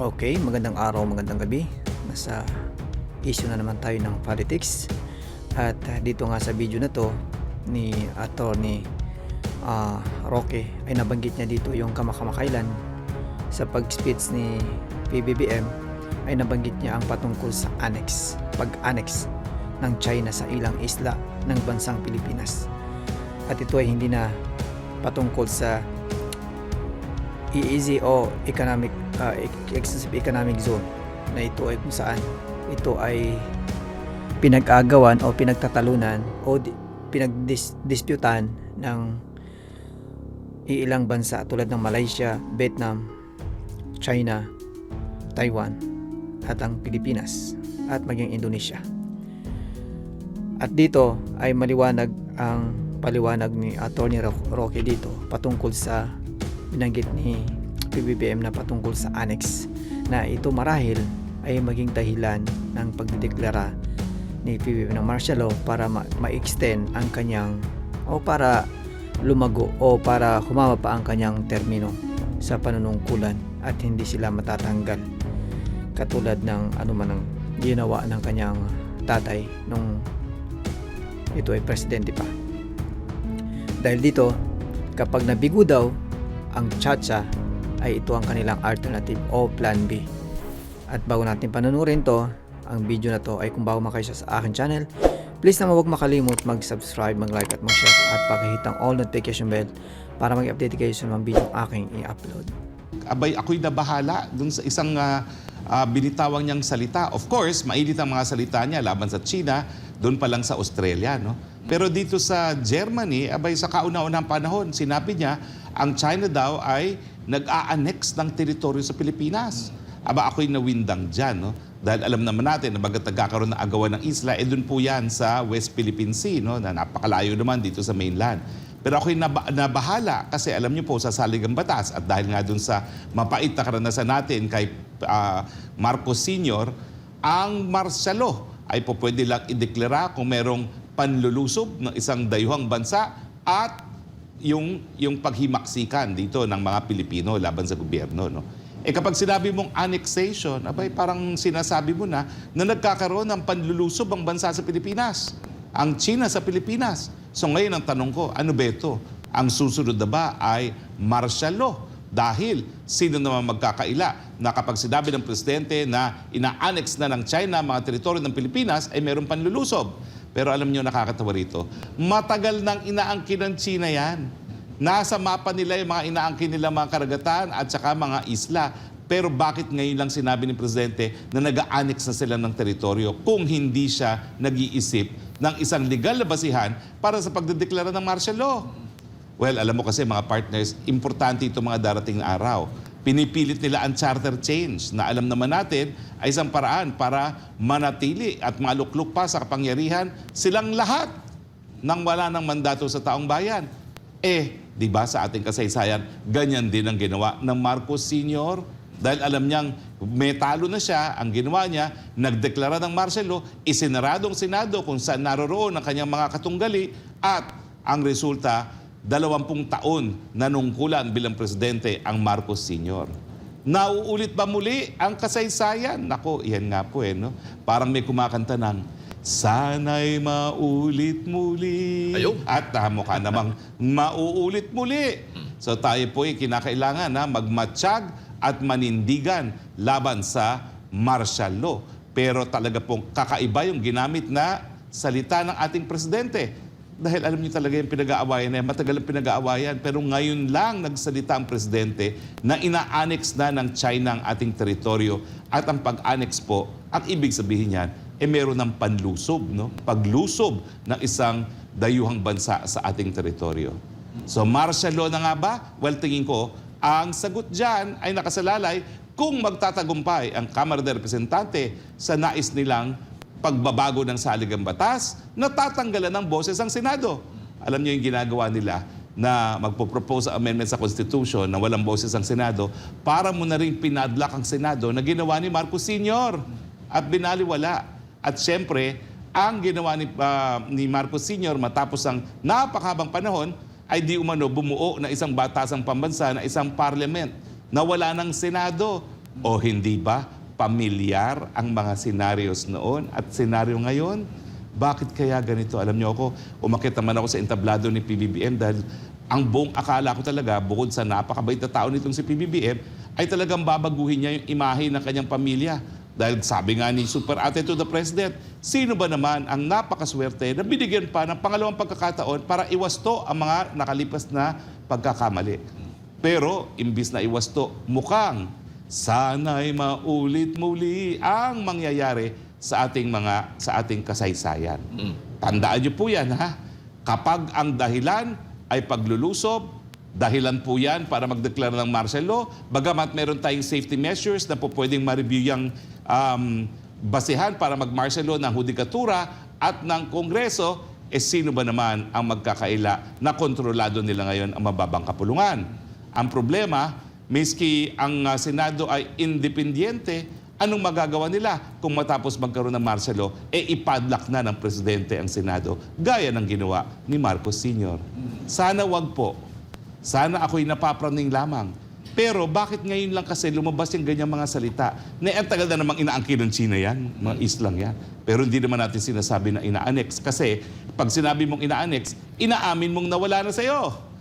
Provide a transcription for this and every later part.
Okay, magandang araw, magandang gabi. Nasa issue na naman tayo ng politics. At uh, dito nga sa video na to ni attorney uh, Roque ay nabanggit niya dito yung kamakamakailan sa pag-speech ni PBBM ay nabanggit niya ang patungkol sa annex, pag-annex ng China sa ilang isla ng bansang Pilipinas. At ito ay hindi na patungkol sa EEZ o economic uh, exclusive economic zone na ito ay kung saan ito ay pinag-agawan o pinagtatalunan o di, pinagdisputan ng iilang bansa tulad ng Malaysia, Vietnam, China, Taiwan at ang Pilipinas at maging Indonesia. At dito ay maliwanag ang paliwanag ni Attorney Ro- Roque dito patungkol sa binanggit ni PBBM na patungkol sa annex na ito marahil ay maging dahilan ng pagdideklara ni PBBM ng martial law para ma- ma-extend ang kanyang o para lumago o para humaba pa ang kanyang termino sa panunungkulan at hindi sila matatanggal katulad ng anuman ang ginawa ng kanyang tatay nung ito ay presidente pa. Dahil dito, kapag nabigo daw ang Chacha ay ito ang kanilang alternative o plan B. At bago natin panunurin to, ang video na to ay kung bago man sa akin channel, please naman huwag makalimot mag-subscribe, mag-like at mag-share at pakihit ang all notification bell para mag-update kayo sa mga video aking i-upload. abay ako'y nabahala dun sa isang ah, ah, binitawang niyang salita. Of course, mainit ang mga salita niya laban sa China, doon pa lang sa Australia. No? Pero dito sa Germany, abay sa kauna-unahang panahon, sinabi niya, ang China daw ay nag-a-annex ng teritoryo sa Pilipinas. Aba ako'y nawindang dyan. No? Dahil alam naman natin na bagat nagkakaroon ng agawan ng isla, eh doon po yan sa West Philippine Sea, no? na napakalayo naman dito sa mainland. Pero ako'y naba- nabahala kasi alam niyo po sa salig ang batas at dahil nga dun sa mapait na karanasan natin kay ah, Marcos Sr., ang martial law ay po pwede lang ideklara kung merong panlulusob ng isang dayuhang bansa at yung, yung paghimaksikan dito ng mga Pilipino laban sa gobyerno. No? Eh kapag sinabi mong annexation, abay parang sinasabi mo na na nagkakaroon ng panlulusob ang bansa sa Pilipinas. Ang China sa Pilipinas. So ngayon ang tanong ko, ano ba ito? Ang susunod na ba ay martial law? Dahil sino naman magkakaila na kapag sinabi ng presidente na ina-annex na ng China mga teritoryo ng Pilipinas ay meron panlulusob. Pero alam niyo nakakatawa rito, matagal nang inaangkin ng China yan. Nasa mapa nila yung mga inaangkin nila mga karagatan at saka mga isla. Pero bakit ngayon lang sinabi ni Presidente na nag-annex na sila ng teritoryo kung hindi siya nag-iisip ng isang legal na basihan para sa pagdedeklara ng martial law? Well, alam mo kasi mga partners, importante ito mga darating na araw. Pinipilit nila ang charter change na alam naman natin ay isang paraan para manatili at maluklok pa sa kapangyarihan silang lahat nang wala ng mandato sa taong bayan. Eh, di ba sa ating kasaysayan, ganyan din ang ginawa ng Marcos Sr. Dahil alam niyang may na siya, ang ginawa niya, nagdeklara ng martial law, isineradong Senado kung saan naroroon ang kanyang mga katunggali at ang resulta, dalawampung taon nanungkulan bilang presidente ang Marcos Sr. Nauulit ba muli ang kasaysayan? Nako, yan nga po eh, no? Parang may kumakanta ng, Sana'y maulit muli. Ayun. At ah, mukha namang mauulit muli. So tayo po ay kinakailangan na magmatsyag at manindigan laban sa martial law. Pero talaga pong kakaiba yung ginamit na salita ng ating presidente. Dahil alam niyo talaga yung pinag-aawayan na yan, matagal ang pinag-aawayan. Pero ngayon lang nagsalita ang presidente na ina-annex na ng China ang ating teritoryo. At ang pag-annex po, ang ibig sabihin yan, eh meron ng panlusob, no? paglusob ng isang dayuhang bansa sa ating teritoryo. So martial law na nga ba? Well, tingin ko, ang sagot dyan ay nakasalalay kung magtatagumpay ang Kamara de Representante sa nais nilang pagbabago ng saligang batas, natatanggalan ng boses ang Senado. Alam niyo yung ginagawa nila na magpo-propose amendment sa Constitution na walang boses ang Senado para mo na rin pinadlock ang Senado na ginawa ni Marcos Sr. at binaliwala. At siyempre, ang ginawa ni, ah, ni Marcos Sr. matapos ang napakabang panahon ay di umano bumuo na isang batasang pambansa na isang parliament na wala ng Senado. O hindi ba pamilyar ang mga senaryos noon at senaryo ngayon? Bakit kaya ganito? Alam niyo ako, umakit naman ako sa entablado ni PBBM dahil ang buong akala ko talaga, bukod sa napakabait na tao nitong si PBBM, ay talagang babaguhin niya yung imahe ng kanyang pamilya. Dahil sabi nga ni Super Ate to the President, sino ba naman ang napakaswerte na binigyan pa ng pangalawang pagkakataon para iwasto ang mga nakalipas na pagkakamali? Pero, imbis na iwasto, mukhang sana'y maulit muli ang mangyayari sa ating mga sa ating kasaysayan. Tandaan niyo po 'yan ha. Kapag ang dahilan ay paglulusob, dahilan po 'yan para magdeklara ng martial law, bagamat meron tayong safety measures na po pwedeng ma-review yung um, basehan para mag-martial law ng hudikatura at ng Kongreso, eh sino ba naman ang magkakaila na kontrolado nila ngayon ang mababang kapulungan? Ang problema, miski ang uh, Senado ay independyente, anong magagawa nila kung matapos magkaroon ng law, eh ipadlock na ng presidente ang Senado, gaya ng ginawa ni Marcos Sr. Sana wag po. Sana ako'y napapraning lamang. Pero bakit ngayon lang kasi lumabas yung ganyang mga salita? Na ang tagal na namang inaangkin ng China yan, mga islang yan. Pero hindi naman natin sinasabi na ina-annex. Kasi pag sinabi mong ina-annex, inaamin mong nawala na sa'yo.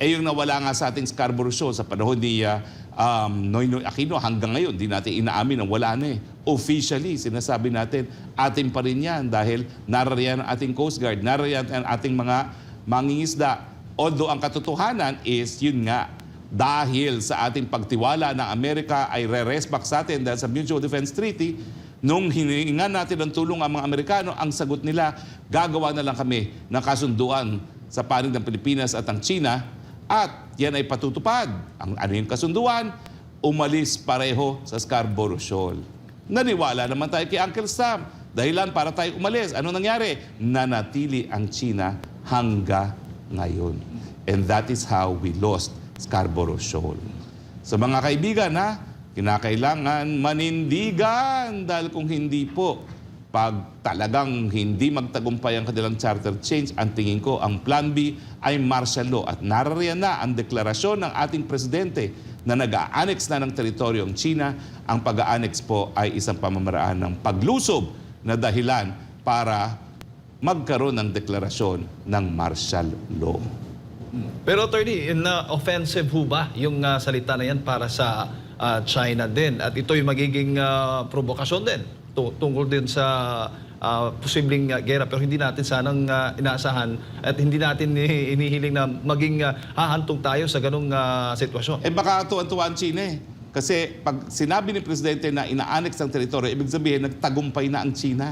Eh yung nawala nga sa ating Scarborough Show sa panahon ni uh, um, Noynoy Aquino hanggang ngayon, di natin inaamin na wala na eh. Officially, sinasabi natin, atin pa rin yan dahil narariyan ang ating Coast Guard, narariyan ang ating mga mangingisda. Although ang katotohanan is, yun nga, dahil sa ating pagtiwala na Amerika ay re-rest back sa atin dahil sa Mutual Defense Treaty, nung hiningan natin ng tulong ang mga Amerikano, ang sagot nila, gagawa na lang kami ng kasunduan sa panig ng Pilipinas at ang China at yan ay patutupad. Ang ano yung kasunduan? Umalis pareho sa Scarborough Shoal. Naniwala naman tayo kay Uncle Sam. Dahilan para tayo umalis. Ano nangyari? Nanatili ang China hangga ngayon. And that is how we lost Scarborough Shoal. Sa mga kaibigan, ha? Kinakailangan manindigan dahil kung hindi po, pag talagang hindi magtagumpay ang kanilang charter change, ang tingin ko, ang plan B ay martial law. At narariyan na ang deklarasyon ng ating presidente na nag-a-annex na ng teritoryo ang China. Ang pag-a-annex po ay isang pamamaraan ng paglusob na dahilan para magkaroon ng deklarasyon ng martial law. Pero attorney, na offensive ho ba yung ah, salita na yan para sa ah, China din? At ito'y magiging ah, provokasyon din tu- tungkol din sa ah, posibleng ah, gera. Pero hindi natin sanang ah, inaasahan at hindi natin ini- inihiling na maging ah, hahantong tayo sa ganong ah, sitwasyon. Eh baka tuwan-tuwa ang China eh. Kasi pag sinabi ni Presidente na ina-annex ang teritoryo, ibig sabihin nagtagumpay na ang China.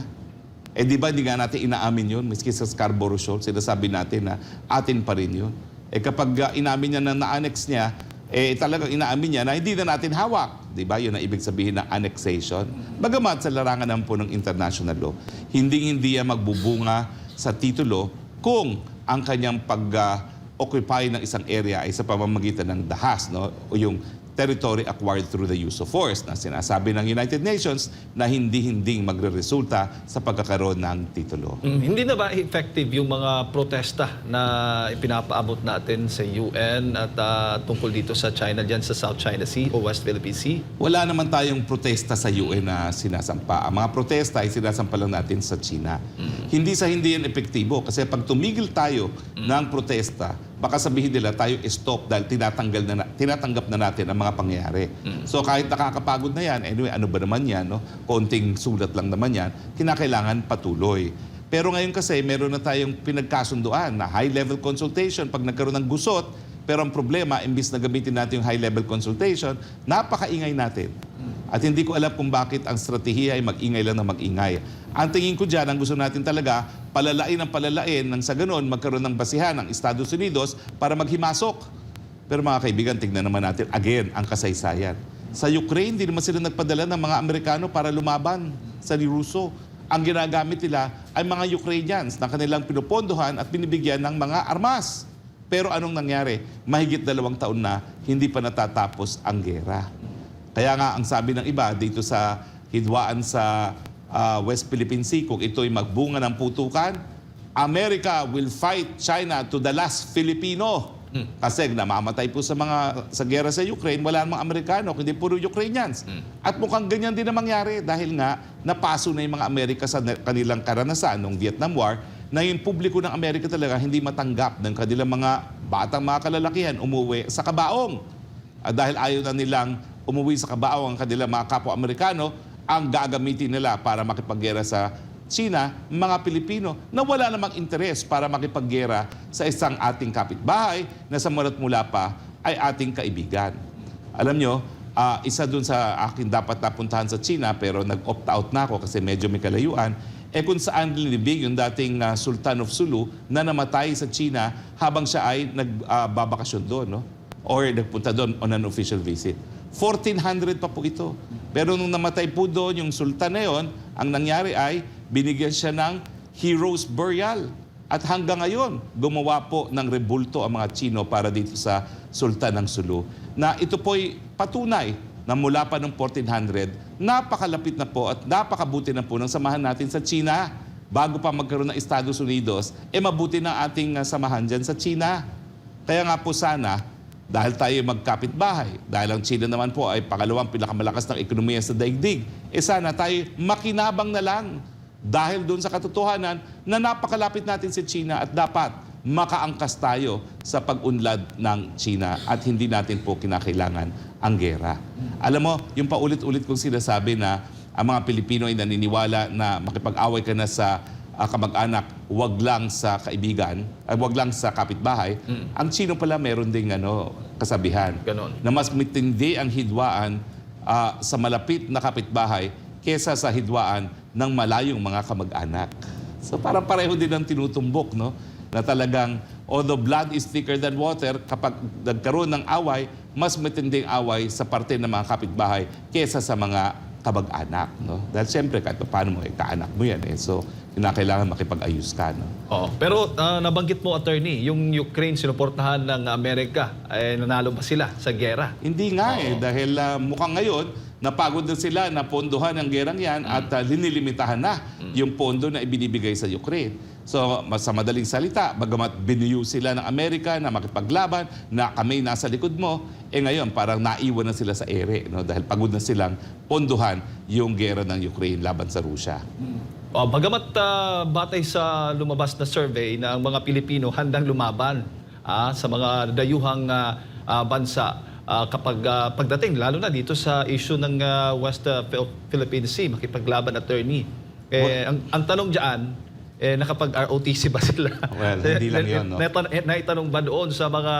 Eh di ba hindi nga natin inaamin yun, miski sa Scarborough Shoal, sinasabi natin na atin pa rin yun. Eh kapag uh, inamin niya na na-annex niya, eh talagang inaamin niya na hindi na natin hawak. Di ba? Yun ang ibig sabihin ng annexation. Bagamat sa larangan ng international law, hindi-hindi yan magbubunga sa titulo kung ang kanyang pag-occupy ng isang area ay sa pamamagitan ng dahas, no? o yung territory acquired through the use of force na sinasabi ng United Nations na hindi-hinding magre-resulta sa pagkakaroon ng titulo. Mm, hindi na ba effective yung mga protesta na ipinapaabot natin sa UN at ah, tungkol dito sa China dyan sa South China Sea o West Philippine Sea? Wala naman tayong protesta sa UN na sinasampa. Ang mga protesta ay sinasampa lang natin sa China. Hindi sa hindi yan epektibo kasi pag tumigil tayo ng protesta, baka sabihin nila tayo stop dahil tinatanggal na, na- tinatanggap na natin ang mga pangyayari. So kahit nakakapagod na yan, anyway, ano ba naman yan, no? konting sulat lang naman yan, kinakailangan patuloy. Pero ngayon kasi meron na tayong pinagkasunduan na high-level consultation pag nagkaroon ng gusot, pero ang problema, imbis na gamitin natin yung high-level consultation, napakaingay natin. At hindi ko alam kung bakit ang strategiya ay mag-ingay lang na mag-ingay. Ang tingin ko dyan, ang gusto natin talaga, palalain ang palalain nang sa ganun magkaroon ng basihan ng Estados Unidos para maghimasok. Pero mga kaibigan, tignan naman natin again ang kasaysayan. Sa Ukraine, hindi naman sila nagpadala ng mga Amerikano para lumaban sa ni. Ang ginagamit nila ay mga Ukrainians na kanilang pinupondohan at binibigyan ng mga armas. Pero anong nangyari? Mahigit dalawang taon na hindi pa natatapos ang gera. Kaya nga ang sabi ng iba dito sa hidwaan sa ah, West Philippine Sea, kung ito'y magbunga ng putukan, America will fight China to the last Filipino. Kasi namamatay po sa mga sa gera sa Ukraine, wala namang Amerikano, kundi puro Ukrainians. At mukhang ganyan din na mangyari dahil nga napaso na yung mga Amerika sa kanilang karanasan ng Vietnam War na yung publiko ng Amerika talaga hindi matanggap ng kanilang mga batang mga kalalakihan umuwi sa kabaong. Ah, dahil ayaw na nilang umuwi sa kabaong ang kanilang mga kapwa-Amerikano, ang gagamitin nila para makipaggera sa China, mga Pilipino na wala namang interes para makipaggera sa isang ating kapitbahay na sa mulat mula pa ay ating kaibigan. Alam nyo, ah, isa dun sa akin dapat napuntahan sa China pero nag-opt out na ako kasi medyo may kalayuan, eh kung saan linibig yung dating ah, Sultan of Sulu na namatay sa China habang siya ay nagbabakasyon doon, no? Or nagpunta doon on an official visit. 1400 pa po ito. Pero nung namatay po doon yung sultan na yon, ang nangyari ay binigyan siya ng hero's burial. At hanggang ngayon, gumawa po ng rebulto ang mga Chino para dito sa Sultan ng Sulu. Na ito po'y patunay na mula pa noong 1400, napakalapit na po at napakabuti na po ng samahan natin sa China. Bago pa magkaroon ng Estados Unidos, eh mabuti na ating ah, samahan dyan sa China. Kaya nga po sana, dahil tayo magkapit-bahay, dahil ang China naman po ay pangalawang pinakamalakas ng ekonomiya sa daigdig, eh sana tayo makinabang na lang dahil doon sa katotohanan na napakalapit natin si China at dapat makaangkas tayo sa pag-unlad ng China at hindi natin po kinakailangan ang gera. Alam mo, yung paulit-ulit kong sinasabi na ang mga Pilipino ay naniniwala na makipag-away ka na sa ah, kamag-anak, wag lang sa kaibigan, ay wag lang sa kapitbahay. Ang Chino pala meron ding ano, kasabihan Ganon. na mas mitindi ang hidwaan ah, sa malapit na kapitbahay kesa sa hidwaan ng malayong mga kamag-anak. So parang pareho din ang tinutumbok, no? Na talagang, although blood is thicker than water, kapag nagkaroon ng away, mas matinding away sa parte ng mga kapitbahay kesa sa mga kamag-anak, no? Dahil siyempre, kahit paano mo, eh, kaanak mo yan, eh. So, kinakailangan makipag-ayos ka, no? Oo. Pero ah, nabanggit mo, attorney, yung Ukraine sinuportahan ng Amerika, eh, nanalo ba sila sa gera? Hindi nga eh, dahil ah, mukhang ngayon, napagod na sila na pondohan ang gerang yan at ah, linilimitahan na yung pondo na ibinibigay sa Ukraine. So, sa madaling salita, bagamat biniyu sila ng Amerika na makipaglaban, na kami nasa likod mo, eh ngayon parang naiwan na sila sa ere no? dahil pagod na silang pondohan yung gera ng Ukraine laban sa Rusya. Oh, bagamat ah, batay sa lumabas na survey na ang mga Pilipino handang lumaban ah, sa mga dayuhang ah, ah, bansa ah, kapag ah, pagdating lalo na dito sa issue ng ah, West Phil- Philippine Sea makipaglaban attorney. Eh, ang, ang tanong diyan eh nakapag-ROTC ba sila? Well, hindi lang yun, no? Naitan- eh, naitanong ba doon sa mga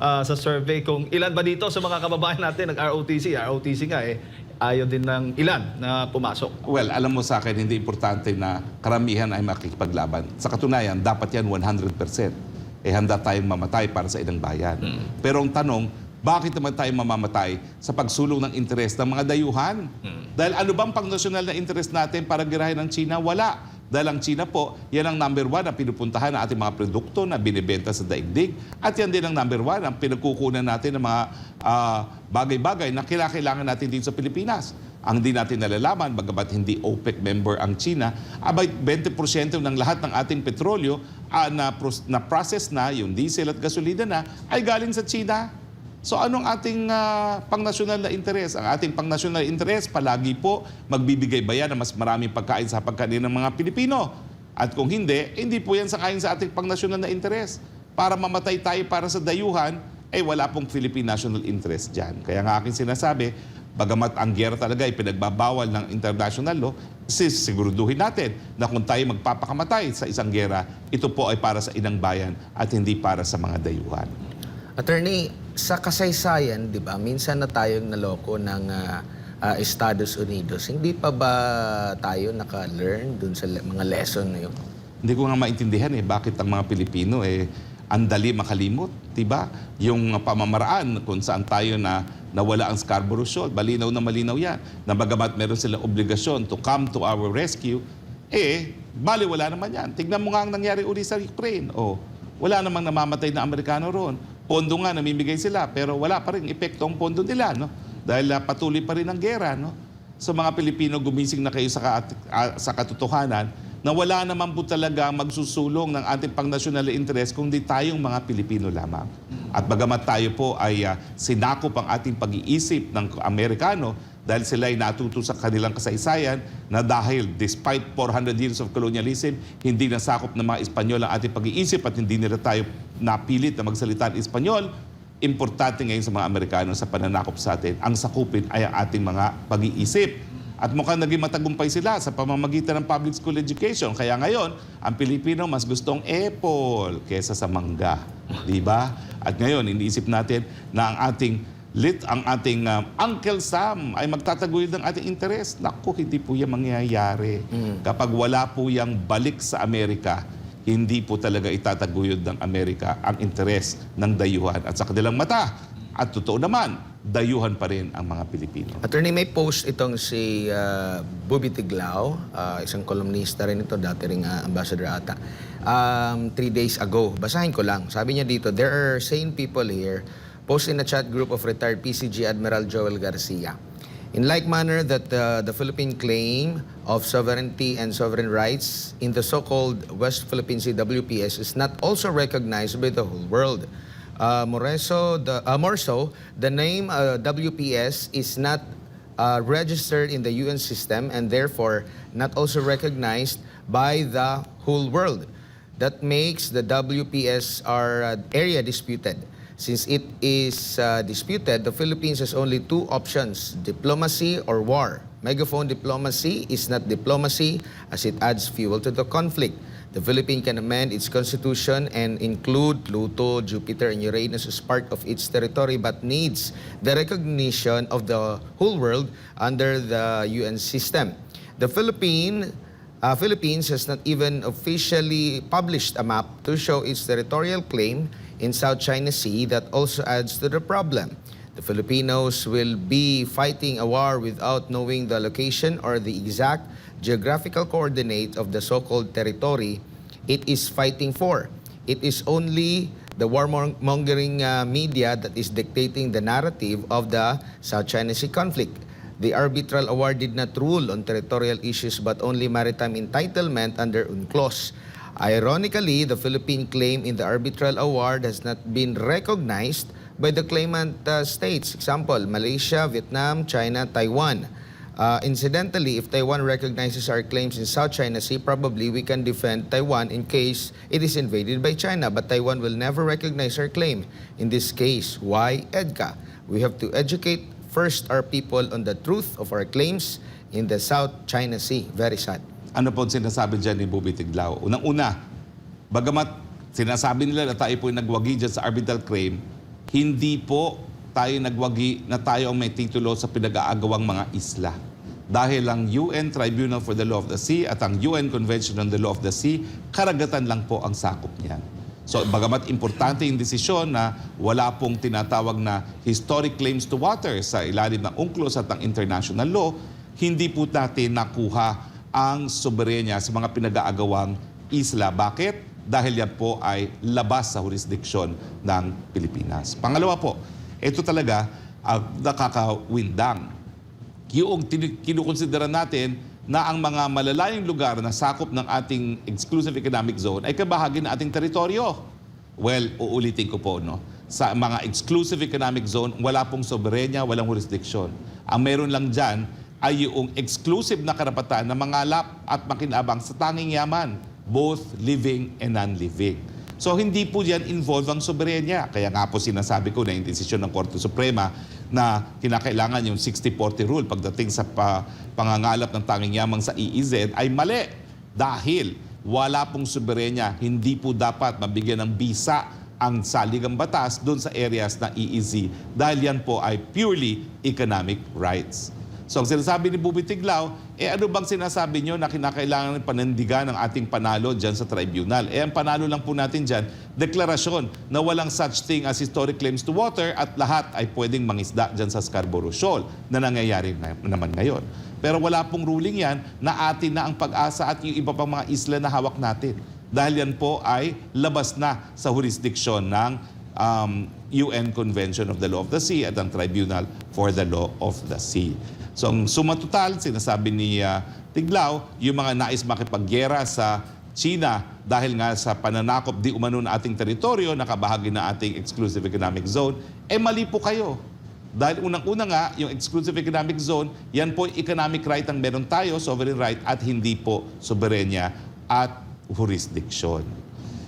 ah, sa survey kung ilan ba dito sa mga kababayan natin nag-ROTC? ROTC nga eh ayaw din ng ilan na pumasok. Well, alam mo sa akin, hindi importante na karamihan ay makikipaglaban. Sa katunayan, dapat yan 100%. Eh, handa tayong mamatay para sa ilang bayan. Pero ang tanong, bakit naman tayo mamamatay sa pagsulong ng interes ng mga dayuhan? Dahil ano bang pang-nasyonal na interes natin para girahin ng China? Wala. Dahil ang China po, yan ang number one na pinupuntahan ng ating mga produkto na binibenta sa daigdig. At yan din ang number one ang pinagkukunan natin ng mga ah, bagay-bagay na kailangan natin dito sa Pilipinas. Ang di natin nalalaman, bagamat hindi OPEC member ang China, abay 20% ng lahat ng ating petrolyo ah, na, na process na, yung diesel at gasolina na, ay galing sa China. So anong ating ah, pangnasyonal na interes? Ang ating pangnasyonal na interes palagi po magbibigay bayan ng mas maraming pagkain sa pagkain ng mga Pilipino. At kung hindi, hindi po yan sakayin sa ating pangnasyonal na interes. Para mamatay tayo para sa dayuhan, ay wala pong Philippine national interest dyan. Kaya nga aking sinasabi, bagamat ang gera talaga ay pinagbabawal ng international law, siguraduhin natin na kung tayo magpapakamatay sa isang gera, ito po ay para sa inang bayan at hindi para sa mga dayuhan. Attorney, sa kasaysayan, di ba, minsan na tayong naloko ng ah, ah, Estados Unidos. Hindi pa ba tayo naka-learn dun sa le- mga lesson na yun? Hindi ko nga maintindihan eh bakit ang mga Pilipino eh andali makalimot, 'di ba? Yung pamamaraan kung saan tayo na nawala ang Scarborough Shoal, malinaw na malinaw 'yan. Na bagamat meron silang obligasyon to come to our rescue, eh bali wala naman 'yan. Tignan mo nga ang nangyari uli sa Ukraine. Oh, wala namang namamatay na Amerikano roon. Pondo nga namimigay sila pero wala pa rin epekto ang pondo nila, no? Dahil ah, patuloy pa rin ang gera, no? So mga Pilipino, gumising na kayo sa, ka- ah, sa katotohanan na wala naman po talaga magsusulong ng ating pang-national interest kundi tayong mga Pilipino lamang. At bagamat tayo po ay ah, sinakop ang ating pag-iisip ng Amerikano dahil sila ay natuto sa kanilang kasaysayan na dahil despite 400 years of colonialism, hindi nasakop ng mga Espanyol ang ating pag-iisip at hindi nila tayo napilit na magsalita ng Espanyol, importante ngayon sa mga Amerikano sa pananakop sa atin, ang sakupin ay ang ating mga pag-iisip. At mukhang naging matagumpay sila sa pamamagitan ng public school education. Kaya ngayon, ang Pilipino mas gustong apple kesa sa mangga. Di ba? At ngayon, iniisip natin na ang ating lit ang ating um, Uncle Sam ay magtataguyod ng ating interest. Naku, hindi po yan mangyayari. Kapag wala po yung balik sa Amerika, hindi po talaga itataguyod ng Amerika ang interes ng dayuhan at sa kanilang mata. At totoo naman, dayuhan pa rin ang mga Pilipino. Attorney, may post itong si uh, Bubi Tiglao, uh, isang columnista rin ito, dati ring uh, ambassador ata. Um, three days ago, basahin ko lang. Sabi niya dito, there are sane people here, post in a chat group of retired PCG Admiral Joel Garcia. In like manner that uh, the Philippine claim of sovereignty and sovereign rights in the so-called West Philippine Sea WPS is not also recognized by the whole world. Uh, more so, the, uh, more so, the name uh, WPS is not uh, registered in the UN system and therefore not also recognized by the whole world. That makes the WPS our uh, area disputed. Since it is uh, disputed, the Philippines has only two options diplomacy or war. Megaphone diplomacy is not diplomacy as it adds fuel to the conflict. The Philippines can amend its constitution and include Pluto, Jupiter, and Uranus as part of its territory but needs the recognition of the whole world under the UN system. The Philippine uh, Philippines has not even officially published a map to show its territorial claim in South China Sea that also adds to the problem. The Filipinos will be fighting a war without knowing the location or the exact geographical coordinate of the so-called territory it is fighting for. It is only the warmongering uh, media that is dictating the narrative of the South China Sea conflict. The arbitral award did not rule on territorial issues but only maritime entitlement under UNCLOS. Ironically, the Philippine claim in the arbitral award has not been recognized by the claimant uh, states. Example, Malaysia, Vietnam, China, Taiwan. Uh, incidentally, if Taiwan recognizes our claims in South China Sea, probably we can defend Taiwan in case it is invaded by China. But Taiwan will never recognize our claim. In this case, why EDCA? We have to educate first our people on the truth of our claims in the South China Sea. Very sad. Ano po sinasabi dyan ni Bubi Tiglao? Unang-una, bagamat sinasabi nila na tayo po nagwagi dyan sa arbitral claim, hindi po tayo nagwagi na tayo ang may titulo sa pinag-aagawang mga isla. Dahil ang UN Tribunal for the Law of the Sea at ang UN Convention on the Law of the Sea, karagatan lang po ang sakop niyan. So bagamat importante yung desisyon na wala pong tinatawag na historic claims to water sa ilalim ng UNCLOS at ng international law, hindi po natin nakuha ang soberenya sa mga pinag-aagawang isla. Bakit? Dahil yan po ay labas sa jurisdiksyon ng Pilipinas. Pangalawa po, ito talaga ang nakakawindang. Yung kinukonsidera natin na ang mga malalayong lugar na sakop ng ating exclusive economic zone ay kabahagi ng ating teritoryo. Well, uulitin ko po, no? Sa mga exclusive economic zone, wala pong soberenya, walang jurisdiction. Ang meron lang dyan ay yung exclusive na karapatan na mangalap at makinabang sa tanging yaman, both living and non-living. So hindi po diyan involve ang soberenya. Kaya nga po sinasabi ko na yung desisyon ng Korte Suprema na kinakailangan yung 60-40 rule pagdating sa pa, pangangalap ng tanging yamang sa EEZ ay mali. Dahil wala pong soberenya, hindi po dapat mabigyan ng bisa ang saligang batas doon sa areas na EEZ dahil yan po ay purely economic rights. So ang sinasabi ni Bubi Tiglao, eh ano bang sinasabi nyo na kinakailangan panindigan ng ating panalo dyan sa tribunal? Eh ang panalo lang po natin dyan, deklarasyon na walang such thing as historic claims to water at lahat ay pwedeng mangisda dyan sa Scarborough Shoal na nangyayari na, naman ngayon. Pero wala pong ruling yan na atin na ang pag-asa at yung iba pang mga isla na hawak natin. Dahil yan po ay labas na sa jurisdiksyon ng um, UN Convention of the Law of the Sea at ang Tribunal for the Law of the Sea. So ang suma total, sinasabi ni uh, Tiglao, yung mga nais makipaggera sa China dahil nga sa pananakop di umano na ating teritoryo, nakabahagi na ating exclusive economic zone, eh mali po kayo. Dahil unang-una nga, yung exclusive economic zone, yan po economic right ang meron tayo, sovereign right, at hindi po soberenya at jurisdiction.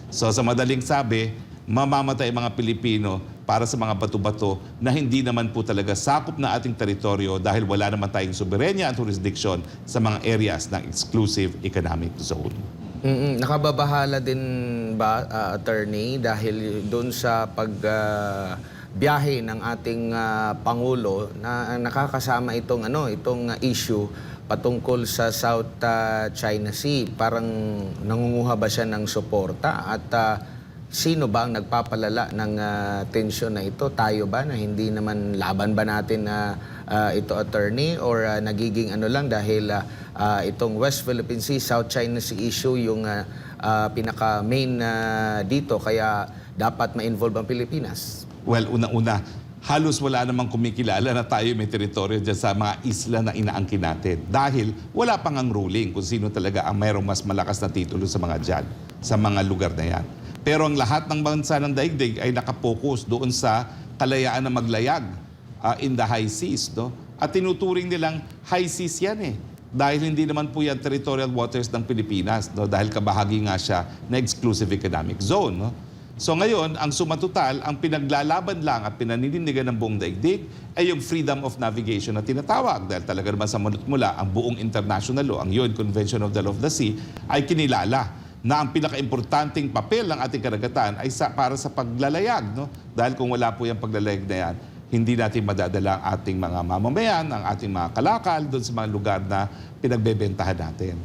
So sa madaling sabi, mamamatay mga Pilipino para sa mga bato-bato na hindi naman po talaga sakop na ating teritoryo dahil wala naman tayong soberenya at jurisdiction sa mga areas ng exclusive economic zone. Mm-mm. Nakababahala din ba, ah, attorney, dahil doon sa pag ah, biyahe ng ating ah, Pangulo na nakakasama itong, ano, itong ah, issue patungkol sa South ah, China Sea. Parang nangunguha ba siya ng suporta at ah, sino ba ang nagpapalala ng ah, tensyon na ito? Tayo ba na hindi naman laban ba natin na ah, ito attorney or ah, nagiging ano lang dahil ah, ah, itong West Philippine Sea, South China Sea issue yung ah, ah, pinaka main ah, dito kaya dapat ma-involve ang Pilipinas. Well, unang-una, halos wala namang kumikilala na tayo may teritoryo dyan sa mga isla na inaangkin natin. Dahil wala pang ang ruling kung sino talaga ang mayroong mas malakas na titulo sa mga dyan, sa mga lugar na yan. Pero ang lahat ng bansa ng daigdig ay nakapokus doon sa kalayaan na maglayag ah, in the high seas. No? At tinuturing nilang high seas yan eh. Dahil hindi naman po yan territorial waters ng Pilipinas. No? Dahil kabahagi nga siya na exclusive economic zone. No? So ngayon, ang sumatotal, ang pinaglalaban lang at pinaninindigan ng buong daigdig ay yung freedom of navigation na tinatawag. Dahil talaga naman sa manut mula, ang buong international law, ang UN Convention of the Law of the Sea, ay kinilala na ang pinaka-importanting papel ng ating karagatan ay sa, para sa paglalayag. No? Dahil kung wala po yung paglalayag na yan, hindi natin madadala ang ating mga mamamayan, ang ating mga kalakal doon sa mga lugar na pinagbebentahan natin.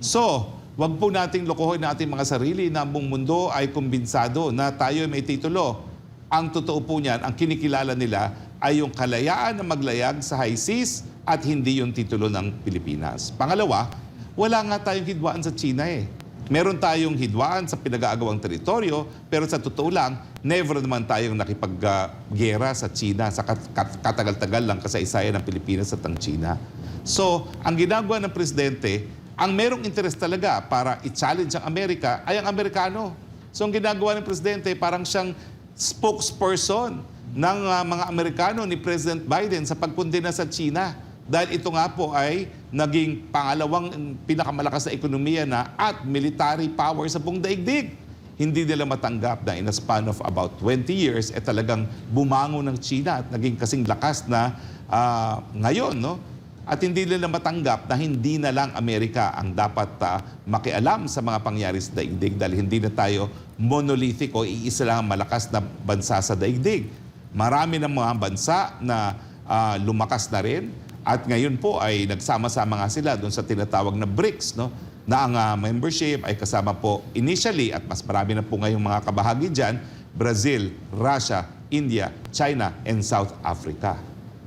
So, wag po nating lokohin na ating mga sarili na ang buong mundo ay kumbinsado na tayo ay may titulo. Ang totoo po niyan, ang kinikilala nila ay yung kalayaan na maglayag sa high seas at hindi yung titulo ng Pilipinas. Pangalawa, wala nga tayong hidwaan sa China eh. Meron tayong hidwaan sa pinag-aagawang teritoryo, pero sa totoo lang, never naman tayong nakipaggera sa China sa kat- kat- katagal-tagal lang kasaysayan ng Pilipinas at ng China. So, ang ginagawa ng presidente, ang merong interest talaga para i-challenge ang Amerika ay ang Amerikano. So, ang ginagawa ng presidente, parang siyang spokesperson ng ah, mga Amerikano ni President Biden sa pagkundina sa China. Dahil ito nga po ay naging pangalawang pinakamalakas na ekonomiya na at military power sa buong daigdig. Hindi nila matanggap na in a span of about 20 years, eh talagang bumango ng China at naging kasing lakas na ah, ngayon, no? At hindi nila matanggap na hindi na lang Amerika ang dapat ah, makialam sa mga pangyari sa daigdig dahil hindi na tayo monolithic o iisa lang ang malakas na bansa sa daigdig. Marami ng mga bansa na ah, lumakas na rin at ngayon po ay nagsama-sama nga sila doon sa tinatawag na BRICS, no? na ang ah, membership ay kasama po initially at mas marami na po ngayong mga kabahagi dyan, Brazil, Russia, India, China, and South Africa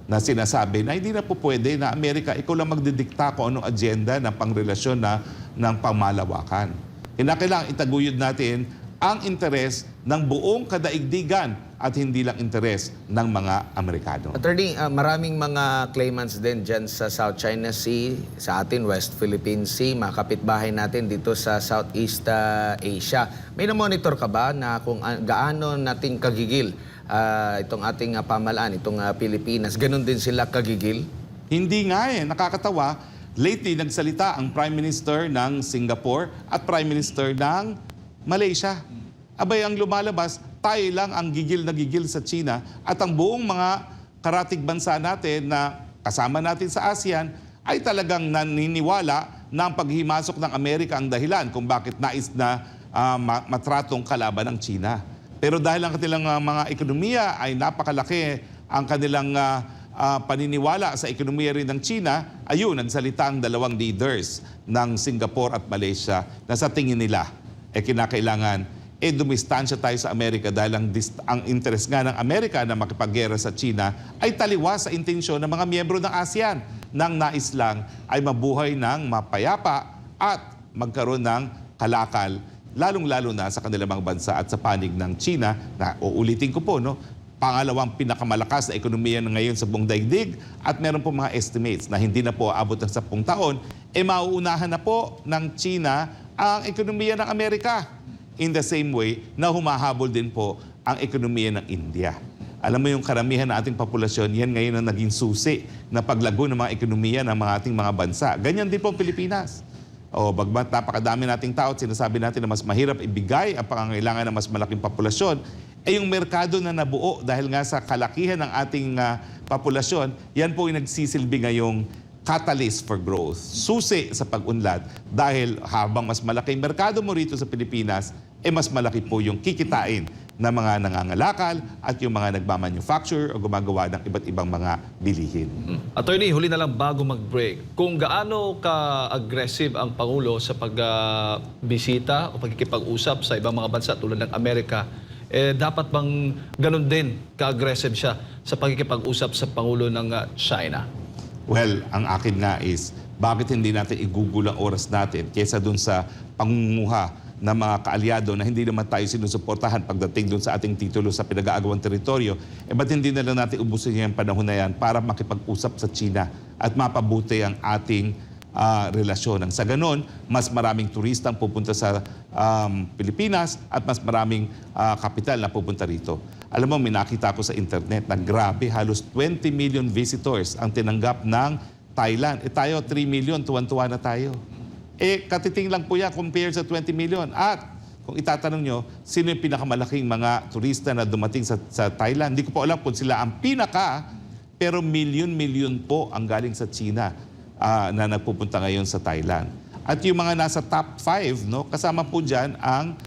na sinasabi na hindi na po pwede na Amerika, ikaw lang magdidikta kung anong agenda ng pangrelasyon na ng pamalawakan. Kinakailangan itaguyod natin ang interes ng buong kadaigdigan at hindi lang interes ng mga Amerikano. Attorney, ah, maraming mga claimants din dyan sa South China Sea, sa atin West Philippine Sea, mga kapitbahay natin dito sa Southeast ah, Asia. May na-monitor ka ba na kung ah, gaano nating kagigil ah, itong ating ah, pamalaan, itong ah, Pilipinas, ganun din sila kagigil? Hindi nga eh, nakakatawa. Lately, nagsalita ang Prime Minister ng Singapore at Prime Minister ng Malaysia. Abay, ang lumalabas, tayo lang ang gigil na gigil sa China at ang buong mga karatig bansa natin na kasama natin sa ASEAN ay talagang naniniwala na ang paghimasok ng Amerika ang dahilan kung bakit nais na ma- matratong kalaban ng China. Pero dahil ang kanilang ah, mga ekonomiya ay napakalaki, ang kanilang ah, ah, paniniwala sa ekonomiya rin ng China, ayun, nagsalita ang dalawang leaders ng Singapore at Malaysia na sa tingin nila, eh kinakailangan eh dumistansya tayo sa Amerika dahil ang, ang interest nga ng Amerika na makipaggera sa China ay taliwas sa intensyon ng mga miyembro ng ASEAN nang nais lang ay mabuhay ng mapayapa at magkaroon ng kalakal lalong-lalo na sa kanilang mga bansa at sa panig ng China na uulitin ko po no? Pangalawang pinakamalakas na ekonomiya na ngayon sa buong daigdig at meron po mga estimates na hindi na po aabot ng 10 taon, eh mauunahan na po ng China ang ekonomiya ng Amerika. In the same way na humahabol din po ang ekonomiya ng India. Alam mo yung karamihan ng ating populasyon, yan ngayon ang naging susi na paglago ng mga ekonomiya ng mga ating mga bansa. Ganyan din po ang Pilipinas. O bagmat napakadami nating tao at sinasabi natin na mas mahirap ibigay ang pangangailangan ng mas malaking populasyon, eh yung merkado na nabuo dahil nga sa kalakihan ng ating ah, populasyon, yan po yung nagsisilbi ngayong catalyst for growth, susi sa pag-unlad dahil habang mas malaki ang merkado mo rito sa Pilipinas, eh mas malaki po yung kikitain ng mga nangangalakal at yung mga nagmamanufacture o gumagawa ng iba't ibang mga bilihin. Attorney, huli na lang bago mag-break. Kung gaano ka-aggressive ang Pangulo sa pagbisita o pagkikipag-usap sa ibang mga bansa tulad ng Amerika, eh, dapat bang ganun din ka-aggressive siya sa pagkikipag-usap sa Pangulo ng ah, China? Well, ang akin nga is, bakit hindi natin igugol ang oras natin kaysa dun sa pangunguha ng mga kaalyado na hindi naman tayo sinusuportahan pagdating dun sa ating titulo sa pinag-aagawang teritoryo, eh ba't hindi na lang natin ubusin yung panahon na yan para makipag-usap sa China at mapabuti ang ating ah, relasyon. Sa ganon, mas maraming turista ang pupunta sa um, Pilipinas at mas maraming ah, kapital na pupunta rito. Alam mo, may nakita ko sa internet na grabe, halos 20 million visitors ang tinanggap ng Thailand. Eh tayo, 3 million, tuwan-tuwa na tayo. Eh, katiting lang po yan compared sa 20 million. At kung itatanong nyo, sino yung pinakamalaking mga turista na dumating sa, sa Thailand? Hindi ko po alam kung sila ang pinaka, pero milyon-milyon po ang galing sa China ah, na nagpupunta ngayon sa Thailand. At yung mga nasa top 5, no, kasama po dyan ang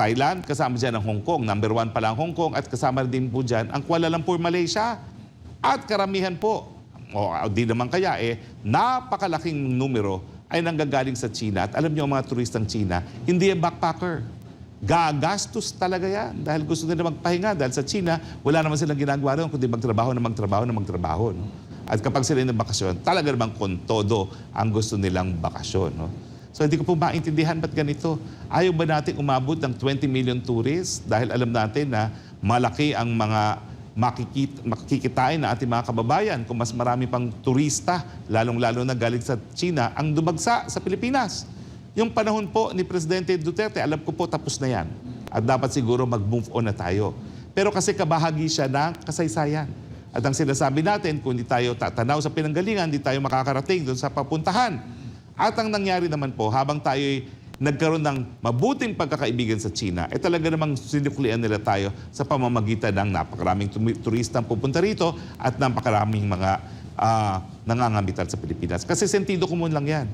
Thailand, kasama dyan ang Hong Kong. Number one pala ang Hong Kong at kasama din po dyan ang Kuala Lumpur, Malaysia. At karamihan po, o di naman kaya eh, napakalaking numero ay nanggagaling sa China. At alam niyo ang mga turistang China, hindi yan backpacker. Gagastos talaga yan dahil gusto nila magpahinga dahil sa China, wala naman silang ginagawa doon kundi magtrabaho na magtrabaho na magtrabaho. No? At kapag sila ng bakasyon, talaga namang kontodo ang gusto nilang bakasyon. No? So hindi ko po maintindihan ba't ganito. Ayaw ba natin umabot ng 20 million tourists dahil alam natin na malaki ang mga makikita, makikitain na ating mga kababayan kung mas marami pang turista, lalong-lalo na galing sa China, ang dumagsa sa Pilipinas. Yung panahon po ni Presidente Duterte, alam ko po tapos na yan. At dapat siguro mag-move on na tayo. Pero kasi kabahagi siya ng kasaysayan. At ang sinasabi natin, kung hindi tayo tatanaw sa pinanggalingan, hindi tayo makakarating doon sa papuntahan. At ang nangyari naman po, habang tayo nagkaroon ng mabuting pagkakaibigan sa China, eh talaga namang sinuklian nila tayo sa pamamagitan ng napakaraming turistang pupunta rito at napakaraming mga ah, nangangamitan sa Pilipinas. Kasi sentido común lang yan.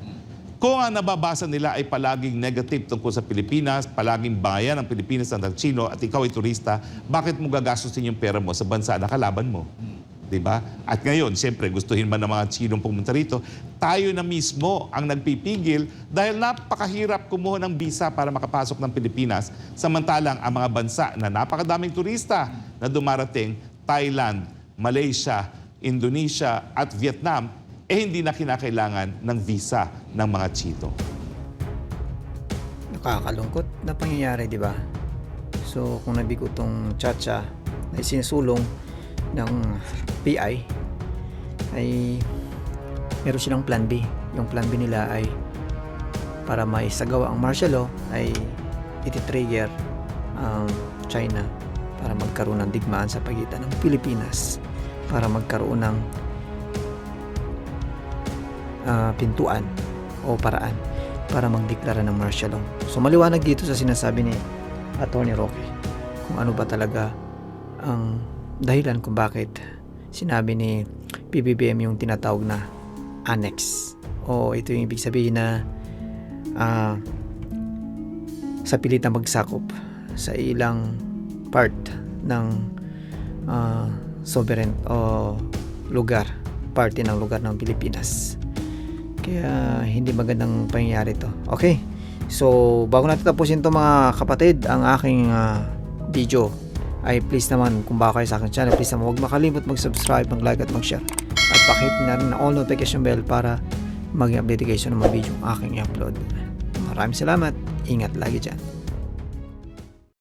Kung ang nababasa nila ay palaging negative tungkol sa Pilipinas, palaging bayan ng Pilipinas ng Chino at ikaw ay turista, bakit mo gagastusin yung pera mo sa bansa na kalaban mo? Di ba? At ngayon, siyempre, gustuhin man ng mga Chinong pumunta rito, tayo na mismo ang nagpipigil dahil napakahirap kumuha ng visa para makapasok ng Pilipinas. Samantalang ang mga bansa na napakadaming turista na dumarating, Thailand, Malaysia, Indonesia at Vietnam, eh hindi na kinakailangan ng visa ng mga Chino. Nakakalungkot na pangyayari, di ba? So, kung nabigo tong Chacha na sinusulong ng PI, ay meron silang plan B. Yung plan B nila ay para may sagawa ang martial law ay ititrigger ang China para magkaroon ng digmaan sa pagitan ng Pilipinas para magkaroon ng ah, pintuan o paraan para magdeklara ng martial law. So maliwanag dito sa sinasabi ni Attorney Roque kung ano ba talaga ang dahilan kung bakit sinabi ni PBBM yung tinatawag na annex o ito yung ibig sabihin na ah, sa pilit na magsakop sa ilang part ng ah, sovereign o lugar, parte ng lugar ng Pilipinas. Kaya hindi magandang pangyayari to. Okay. So, bago natin tapusin to mga kapatid, ang aking ah, video ay please naman kung baka kayo sa aking channel, please naman huwag makalimot mag-subscribe, mag-like at mag-share. At pakit na rin ang all notification bell para maging update kayo sa mga video aking i-upload. Maraming salamat. Ingat lagi dyan.